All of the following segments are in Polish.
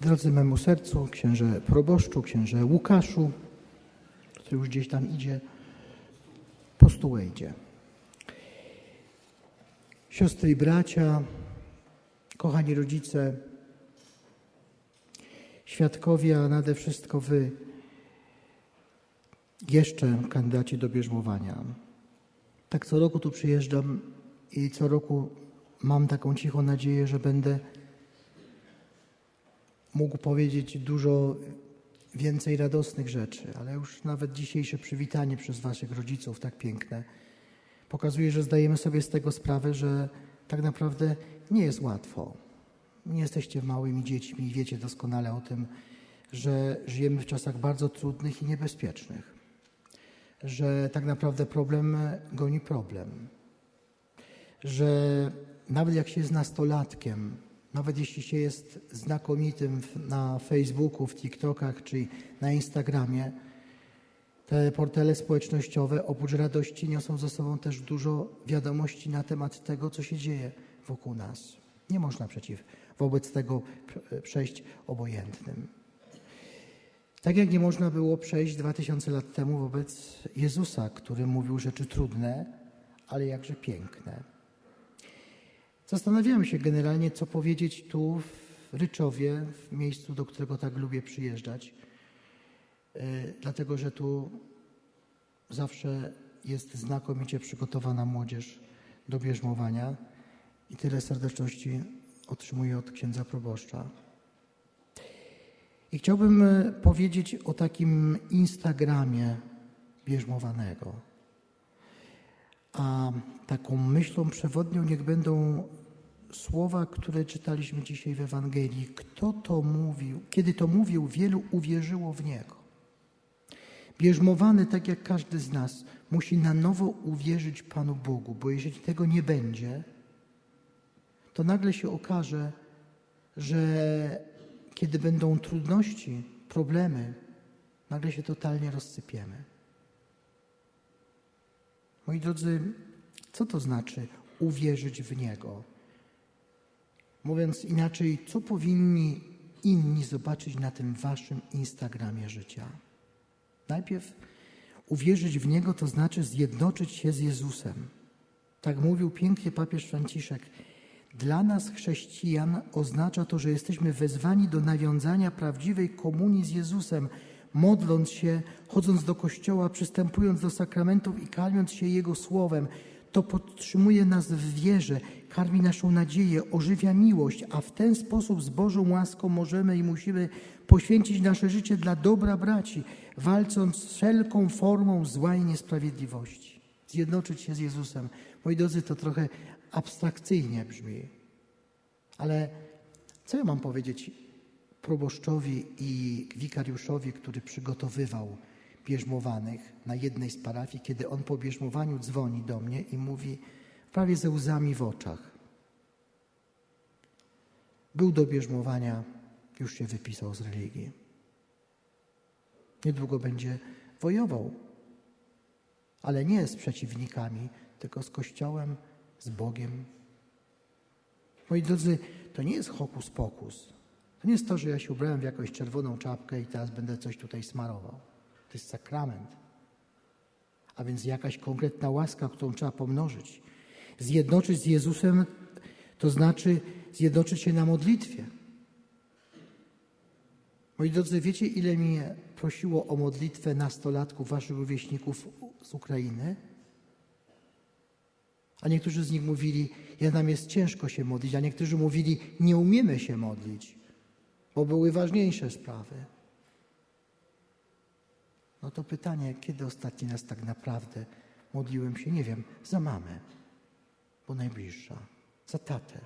Drodzy memu sercu, księże proboszczu, księże Łukaszu, który już gdzieś tam idzie, po stół idzie. Siostry i bracia, kochani rodzice, świadkowie, a nade wszystko wy, jeszcze kandydaci do bierzmowania. Tak co roku tu przyjeżdżam i co roku mam taką cichą nadzieję, że będę mógł powiedzieć dużo więcej radosnych rzeczy, ale już nawet dzisiejsze przywitanie przez Waszych rodziców, tak piękne, pokazuje, że zdajemy sobie z tego sprawę, że tak naprawdę nie jest łatwo. Nie jesteście małymi dziećmi i wiecie doskonale o tym, że żyjemy w czasach bardzo trudnych i niebezpiecznych, że tak naprawdę problem goni problem, że nawet jak się jest nastolatkiem, nawet jeśli się jest znakomitym na Facebooku, w TikTokach czy na Instagramie, te portale społecznościowe oprócz radości niosą ze sobą też dużo wiadomości na temat tego, co się dzieje wokół nas. Nie można przeciw wobec tego przejść obojętnym. Tak jak nie można było przejść 2000 lat temu wobec Jezusa, który mówił rzeczy trudne, ale jakże piękne. Zastanawiałem się generalnie, co powiedzieć tu w Ryczowie, w miejscu, do którego tak lubię przyjeżdżać, Yy, dlatego że tu zawsze jest znakomicie przygotowana młodzież do bierzmowania i tyle serdeczności otrzymuję od księdza proboszcza. I chciałbym e, powiedzieć o takim Instagramie bierzmowanego. A taką myślą przewodnią niech będą słowa, które czytaliśmy dzisiaj w Ewangelii. Kto to mówił? Kiedy to mówił, wielu uwierzyło w Niego. Bierzmowany, tak jak każdy z nas, musi na nowo uwierzyć Panu Bogu, bo jeżeli tego nie będzie, to nagle się okaże, że kiedy będą trudności, problemy, nagle się totalnie rozsypiemy. Moi drodzy, co to znaczy uwierzyć w Niego? Mówiąc inaczej, co powinni inni zobaczyć na tym waszym Instagramie życia? Najpierw uwierzyć w Niego to znaczy zjednoczyć się z Jezusem. Tak mówił pięknie papież Franciszek. Dla nas, chrześcijan, oznacza to, że jesteśmy wezwani do nawiązania prawdziwej komunii z Jezusem, modląc się, chodząc do kościoła, przystępując do sakramentów i karmiąc się Jego słowem. To podtrzymuje nas w wierze, karmi naszą nadzieję, ożywia miłość, a w ten sposób z Bożą łaską możemy i musimy poświęcić nasze życie dla dobra braci, walcząc z wszelką formą zła i niesprawiedliwości. Zjednoczyć się z Jezusem. Moi drodzy, to trochę abstrakcyjnie brzmi, ale co ja mam powiedzieć proboszczowi i wikariuszowi, który przygotowywał bierzmowanych na jednej z parafii, kiedy on po bierzmowaniu dzwoni do mnie i mówi prawie ze łzami w oczach. Był do bierzmowania, już się wypisał z religii. Niedługo będzie wojował, ale nie z przeciwnikami, tylko z Kościołem, z Bogiem. Moi drodzy, to nie jest hokus pokus. To nie jest to, że ja się ubrałem w jakąś czerwoną czapkę i teraz będę coś tutaj smarował. To jest sakrament. A więc jakaś konkretna łaska, którą trzeba pomnożyć. Zjednoczyć z Jezusem to znaczy zjednoczyć się na modlitwie. Moi drodzy, wiecie, ile mnie prosiło o modlitwę nastolatków, waszych rówieśników z Ukrainy? A niektórzy z nich mówili, ja nam jest ciężko się modlić, a niektórzy mówili, nie umiemy się modlić, bo były ważniejsze sprawy. No to pytanie, kiedy ostatni raz tak naprawdę modliłem się, nie wiem, za mamę, bo najbliższa, za tatę.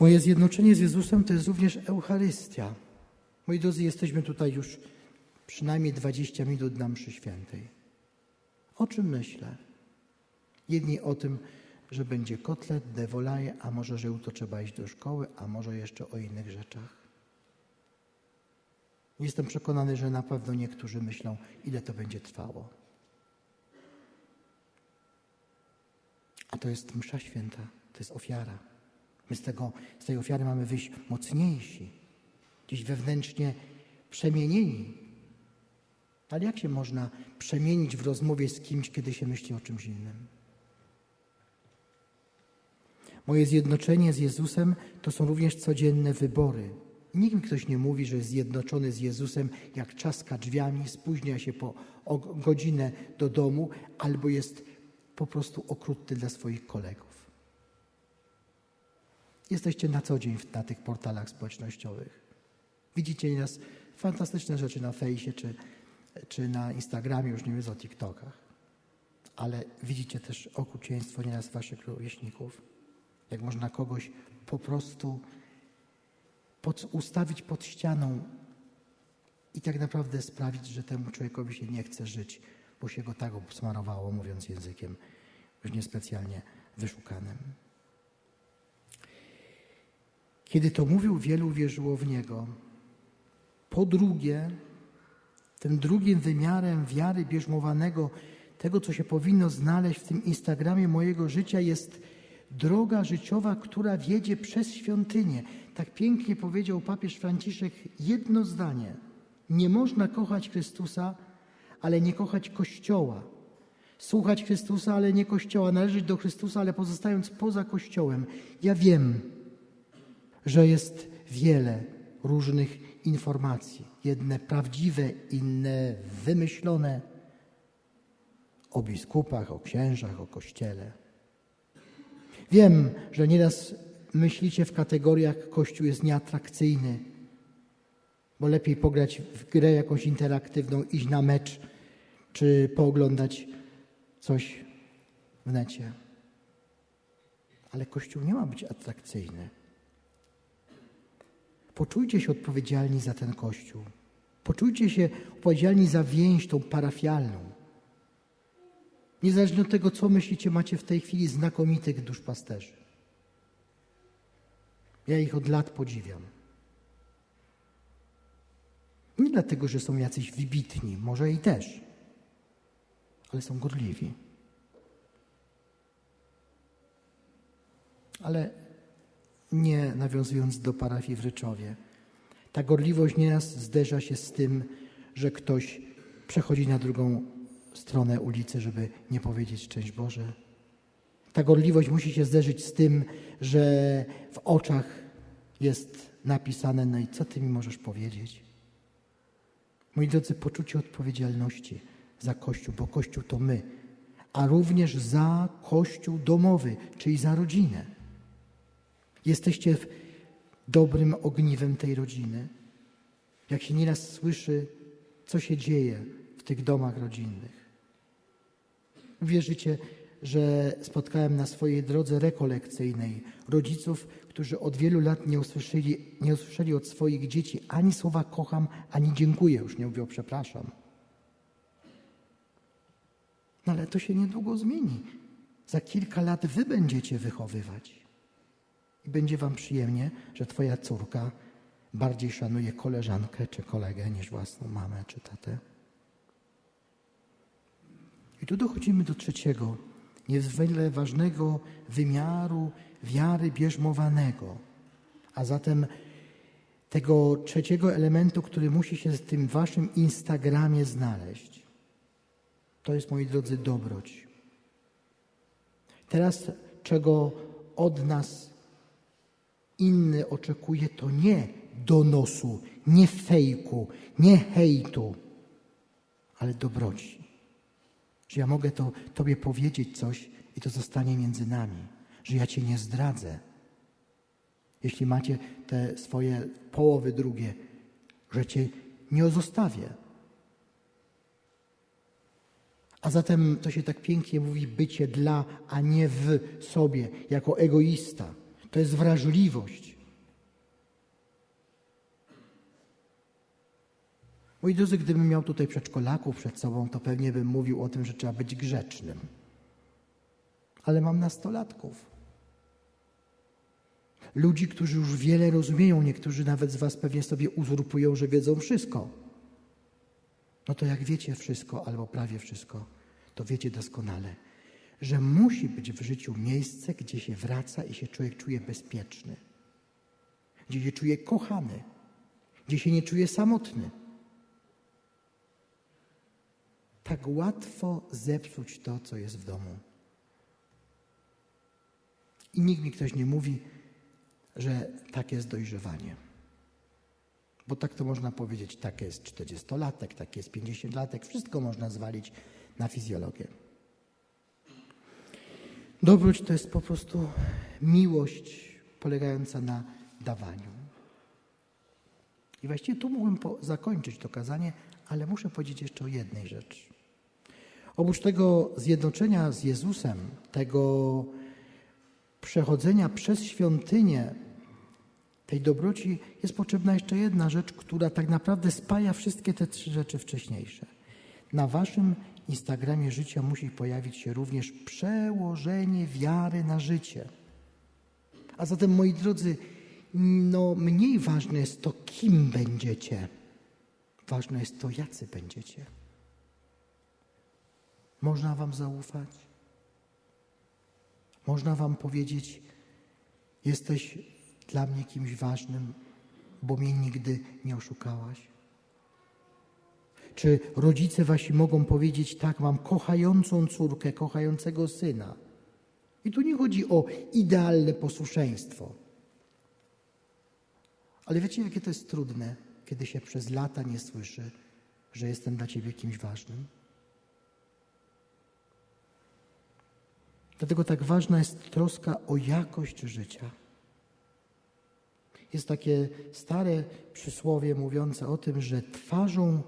Moje zjednoczenie z Jezusem to jest również Eucharystia. Moi drodzy, jesteśmy tutaj już przynajmniej 20 minut na mszy świętej. O czym myślę? Jedni o tym, że będzie kotlet, dewolaje, a może, że jutro trzeba iść do szkoły, a może jeszcze o innych rzeczach. Jestem przekonany, że na pewno niektórzy myślą, ile to będzie trwało. To jest msza święta, to jest ofiara. My z, tego, z tej ofiary mamy wyjść mocniejsi, gdzieś wewnętrznie przemienieni. Ale jak się można przemienić w rozmowie z kimś, kiedy się myśli o czymś innym? Moje zjednoczenie z Jezusem to są również codzienne wybory. Nikt mi ktoś nie mówi, że jest zjednoczony z Jezusem, jak czaska drzwiami, spóźnia się po godzinę do domu, albo jest po prostu okrutny dla swoich kolegów. Jesteście na co dzień na tych portalach społecznościowych. Widzicie nieraz fantastyczne rzeczy na fejsie czy, czy na Instagramie, już nie mówiąc o TikTokach. Ale widzicie też okrucieństwo nieraz waszych rówieśników. Jak można kogoś po prostu pod, ustawić pod ścianą i tak naprawdę sprawić, że temu człowiekowi się nie chce żyć, bo się go tak obsmarowało, mówiąc językiem już niespecjalnie wyszukanym. Kiedy to mówił, wielu wierzyło w Niego. Po drugie, tym drugim wymiarem wiary bierzmowanego, tego, co się powinno znaleźć w tym Instagramie mojego życia, jest droga życiowa, która wiedzie przez świątynię. Tak pięknie powiedział papież Franciszek jedno zdanie. Nie można kochać Chrystusa, ale nie kochać Kościoła. Słuchać Chrystusa, ale nie Kościoła. Należeć do Chrystusa, ale pozostając poza Kościołem. Ja wiem, że jest wiele różnych informacji. Jedne prawdziwe, inne wymyślone o biskupach, o księżach, o Kościele. Wiem, że nieraz myślicie w kategoriach Kościół jest nieatrakcyjny, bo lepiej pograć w grę jakąś interaktywną, iść na mecz, czy pooglądać coś w necie. Ale Kościół nie ma być atrakcyjny. Poczujcie się odpowiedzialni za ten Kościół. Poczujcie się odpowiedzialni za więź tą parafialną. Niezależnie od tego, co myślicie, macie w tej chwili znakomitych duszpasterzy. Ja ich od lat podziwiam. Nie dlatego, że są jacyś wybitni, może i też, ale są gorliwi. Ale nie nawiązując do parafii w Ryczowie. Ta gorliwość nieraz zderza się z tym, że ktoś przechodzi na drugą stronę ulicy, żeby nie powiedzieć szczęść Boże. Ta gorliwość musi się zderzyć z tym, że w oczach jest napisane, no i co ty mi możesz powiedzieć? Moi drodzy, poczucie odpowiedzialności za Kościół, bo Kościół to my, a również za Kościół domowy, czyli za rodzinę. Jesteście dobrym ogniwem tej rodziny. Jak się nieraz słyszy, co się dzieje w tych domach rodzinnych. Wierzycie, że spotkałem na swojej drodze rekolekcyjnej rodziców, którzy od wielu lat nie usłyszeli, nie usłyszeli od swoich dzieci ani słowa kocham, ani dziękuję, już nie mówię o przepraszam. No ale to się niedługo zmieni. Za kilka lat wy będziecie wychowywać. I będzie wam przyjemnie, że twoja córka bardziej szanuje koleżankę czy kolegę niż własną mamę czy tatę. I tu dochodzimy do trzeciego, niezwykle ważnego wymiaru wiary bierzmowanego, a zatem tego trzeciego elementu, który musi się w tym waszym Instagramie znaleźć. To jest, moi drodzy, dobroć. Teraz, czego od nas inny oczekuje, to nie donosu, nie fejku, nie hejtu, ale dobroci. Że ja mogę to Tobie powiedzieć coś i to zostanie między nami, że ja Cię nie zdradzę. Jeśli macie te swoje połowy drugie, że Cię nie zostawię. A zatem to się tak pięknie mówi bycie dla, a nie w sobie, jako egoista. To jest wrażliwość. Moi drodzy, gdybym miał tutaj przedszkolaków przed sobą, to pewnie bym mówił o tym, że trzeba być grzecznym. Ale mam nastolatków. Ludzi, którzy już wiele rozumieją, niektórzy nawet z Was pewnie sobie uzurpują, że wiedzą wszystko. No to jak wiecie wszystko, albo prawie wszystko, to wiecie doskonale, że musi być w życiu miejsce, gdzie się wraca i się człowiek czuje bezpieczny, gdzie się czuje kochany, gdzie się nie czuje samotny. Tak łatwo zepsuć to, co jest w domu. I nikt mi ktoś nie mówi, że tak jest dojrzewanie. Bo tak to można powiedzieć, tak jest 40-latek, tak jest 50-latek, wszystko można zwalić na fizjologię. Dobroć to jest po prostu miłość polegająca na dawaniu. I właściwie tu mógłbym zakończyć to kazanie, ale muszę powiedzieć jeszcze o jednej rzeczy. Oprócz tego zjednoczenia z Jezusem, tego przechodzenia przez świątynię tej dobroci jest potrzebna jeszcze jedna rzecz, która tak naprawdę spaja wszystkie te trzy rzeczy wcześniejsze. Na waszym Instagramie życia musi pojawić się również przełożenie wiary na życie. A zatem, moi drodzy, no mniej ważne jest to, kim będziecie. Ważne jest to, jacy będziecie. Można wam zaufać? Można wam powiedzieć, jesteś dla mnie kimś ważnym, bo mnie nigdy nie oszukałaś? Czy rodzice wasi mogą powiedzieć, tak, mam kochającą córkę, kochającego syna? I tu nie chodzi o idealne posłuszeństwo. Ale wiecie, jakie to jest trudne, kiedy się przez lata nie słyszy, że jestem dla ciebie kimś ważnym? Dlatego tak ważna jest troska o jakość życia. Jest takie stare przysłowie mówiące o tym, że twarzą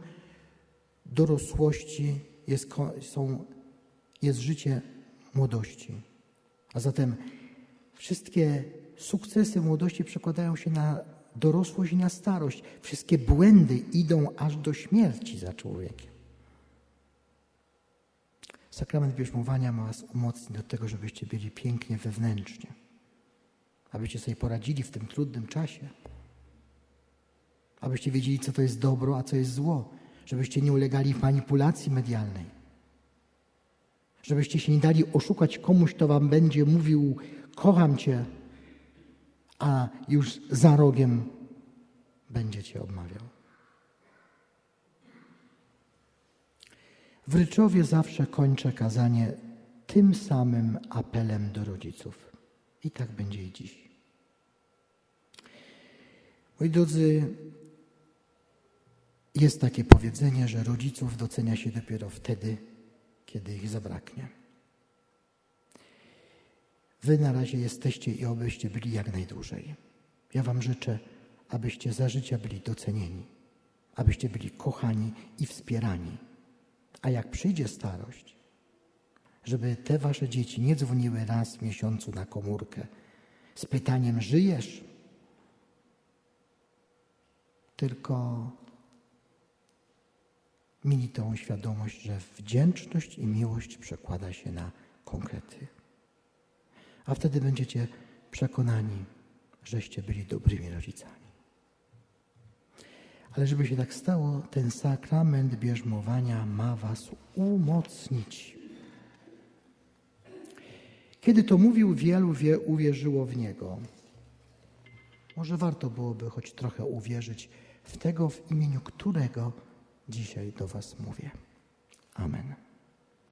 dorosłości jest, są, jest życie młodości. A zatem wszystkie sukcesy młodości przekładają się na dorosłość i na starość. Wszystkie błędy idą aż do śmierci za człowiekiem. Sakrament bierzmowania ma Was umocnić do tego, żebyście byli pięknie wewnętrznie, abyście sobie poradzili w tym trudnym czasie, abyście wiedzieli, co to jest dobro, a co jest zło, żebyście nie ulegali manipulacji medialnej, żebyście się nie dali oszukać komuś, kto Wam będzie mówił: Kocham Cię, a już za rogiem będzie Cię odmawiał. W Ryczowie zawsze kończę kazanie tym samym apelem do rodziców. I tak będzie i dziś. Moi drodzy, jest takie powiedzenie, że rodziców docenia się dopiero wtedy, kiedy ich zabraknie. Wy na razie jesteście i obyście byli jak najdłużej. Ja Wam życzę, abyście za życia byli docenieni, abyście byli kochani i wspierani. A jak przyjdzie starość, żeby te wasze dzieci nie dzwoniły raz w miesiącu na komórkę z pytaniem: Żyjesz? Tylko mieli tą świadomość, że wdzięczność i miłość przekłada się na konkrety. A wtedy będziecie przekonani, żeście byli dobrymi rodzicami. Ale żeby się tak stało, ten sakrament bierzmowania ma was umocnić. Kiedy to mówił, wielu wie, uwierzyło w niego. Może warto byłoby choć trochę uwierzyć w tego, w imieniu którego dzisiaj do was mówię. Amen.